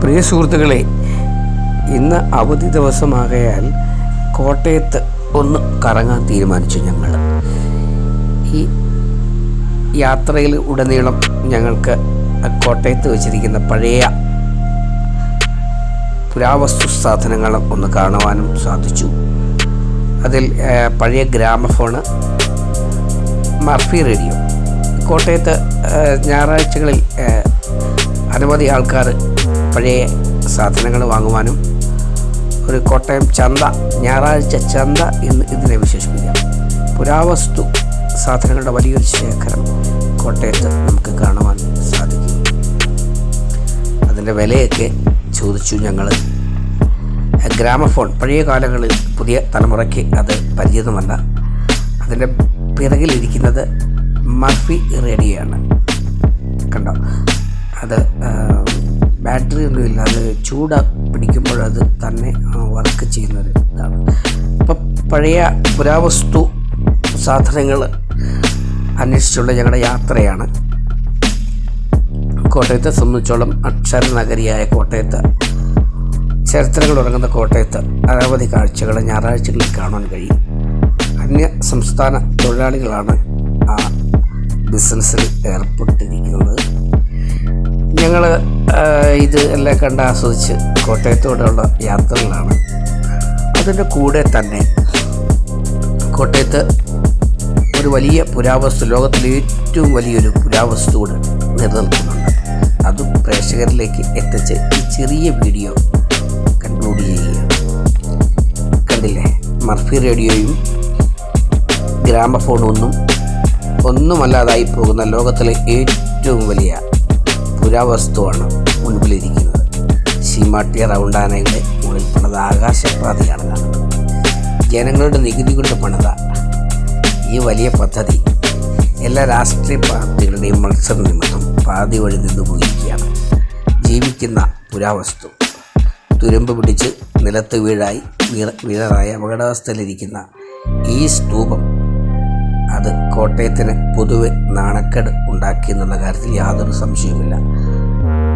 പ്രിയ സുഹൃത്തുക്കളെ ഇന്ന് അവധി ദിവസമാകയാൽ കോട്ടയത്ത് ഒന്ന് കറങ്ങാൻ തീരുമാനിച്ചു ഞങ്ങൾ. ഈ യാത്രയിൽ ഉടനീളം ഞങ്ങൾക്ക് കോട്ടയത്ത് വെച്ചിരിക്കുന്ന പഴയ പുരാവസ്തു സാധനങ്ങളും ഒന്ന് കാണുവാനും സാധിച്ചു. അതിൽ പഴയ ഗ്രാമഫോണ് മർഫി റേഡിയോ. കോട്ടയത്ത് ഞായറാഴ്ചകളിൽ അനവധി ആൾക്കാർ പഴയ സാധനങ്ങൾ വാങ്ങുവാനും ഒരു കോട്ടയം ചന്ത ഞായറാഴ്ച ചന്ത എന്ന് ഇതിനെ വിശേഷിപ്പിക്കാം. പുരാവസ്തു സാധനങ്ങളുടെ വലിയൊരു ശേഖരം കോട്ടയത്ത് നമുക്ക് കാണുവാൻ സാധിക്കും. അതിന്റെ വിലയൊക്കെ ചോദിച്ചു ഞങ്ങൾ ഗ്രാമഫോൺ പഴയ കാലങ്ങളിൽ പുതിയ തലമുറയ്ക്ക് അത് പരിചിതമല്ല. അതിന്റെ പിറകിലിരിക്കുന്നത് മർഫി ആണ് കണ്ടോ? അത് ബാറ്ററി ഒന്നും ഇല്ലാതെ ചൂടാ പിടിക്കുമ്പോൾ അത് തന്നെ വർക്ക് ചെയ്യുന്നത്. ഇതാണ് അപ്പം പഴയ പുരാവസ്തു സാധനങ്ങൾ അന്വേഷിച്ചുള്ള ഞങ്ങളുടെ യാത്രയാണ്. കോട്ടയത്തെ സംബന്ധിച്ചോളം അക്ഷരനഗരിയായ കോട്ടയത്ത് ചരിത്രങ്ങൾ ഉറങ്ങുന്ന കോട്ടയത്ത് അനവധി കാഴ്ചകൾ ഞായറാഴ്ചകളിൽ കാണാൻ കഴിയും. അന്യ സംസ്ഥാന തൊഴിലാളികളാണ് ആ ബിസിനസ്സിൽ ഏർപ്പെട്ടിരിക്കുന്നത്. ഞങ്ങൾ ഇത് എല്ലാം കണ്ട് ആസ്വദിച്ച് കോട്ടയത്തോടുള്ള യാത്രകളാണ്. അതിന്റെ കൂടെ തന്നെ കോട്ടയത്ത് ഒരു വലിയ പുരാവസ്തു ലോകത്തിലെ ഏറ്റവും വലിയൊരു പുരാവസ്തു കൂടെ നിലനിൽക്കുന്നുണ്ട്. അത് പ്രേക്ഷകരിലേക്ക് എത്തിച്ച് ഈ ചെറിയ വീഡിയോ കൺക്ലൂഡ് ചെയ്യുകയാണ്. കണ്ടില്ലേ? മർഫി റേഡിയോയും ഗ്രാമഫോണൊന്നും ഒന്നുമല്ലാതായി പോകുന്ന ലോകത്തിലെ ഏറ്റവും വലിയ പുരാവസ്തുവാണ് മുൻപിലിരിക്കുന്നത്. ശീമാട്ടിയ റൗണ്ടാനയുടെ മുകളിൽ പണിത ആകാശപാതയാണ് കാണുന്നത്. ജനങ്ങളുടെ നികുതി കൊണ്ട് പണിത ഈ വലിയ പദ്ധതി എല്ലാ രാഷ്ട്രീയ പാർട്ടികളുടെയും മത്സര നിമിത്തം പാതി വഴി നിന്ന് പോയിരിക്കുകയാണ് ജീവിക്കുന്ന പുരാവസ്തു തുരുമ്പ് പിടിച്ച് നിലത്ത് വീഴായി വീറ വീഴാറായ അപകടാവസ്ഥയിലിരിക്കുന്ന ഈ സ്തൂപം കോട്ടയത്തിന് പൊതുവെ നാണക്കേട് ഉണ്ടാക്കി എന്നുള്ള കാര്യത്തിൽ യാതൊരു സംശയവുമില്ല.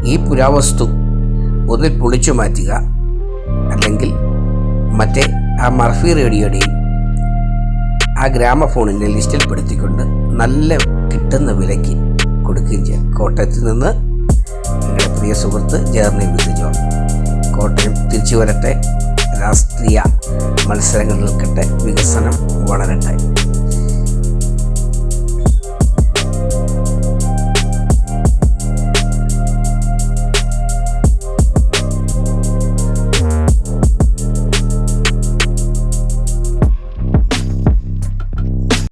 ഈ പുരാവസ്തു ഒന്നിൽ പൊളിച്ചു മാറ്റുക അല്ലെങ്കിൽ മറ്റേ ആ മർഫി റേഡിയോയുടെയും ആ ഗ്രാമഫോണിന്റെ ലിസ്റ്റിൽ പെടുത്തിക്കൊണ്ട് നല്ല കിട്ടുന്ന വിലയ്ക്ക് കൊടുക്കുകയും ചെയ്യാം. കോട്ടയത്ത് നിന്ന് നിങ്ങളുടെ പ്രിയ സുഹൃത്ത് ജേർണി വിത്ത് ജോൺ കോട്ടയം തിരിച്ചു വരട്ടെ. രാഷ്ട്രീയ മത്സരങ്ങൾ നിൽക്കട്ടെ. വികസനം വളരട്ടെ.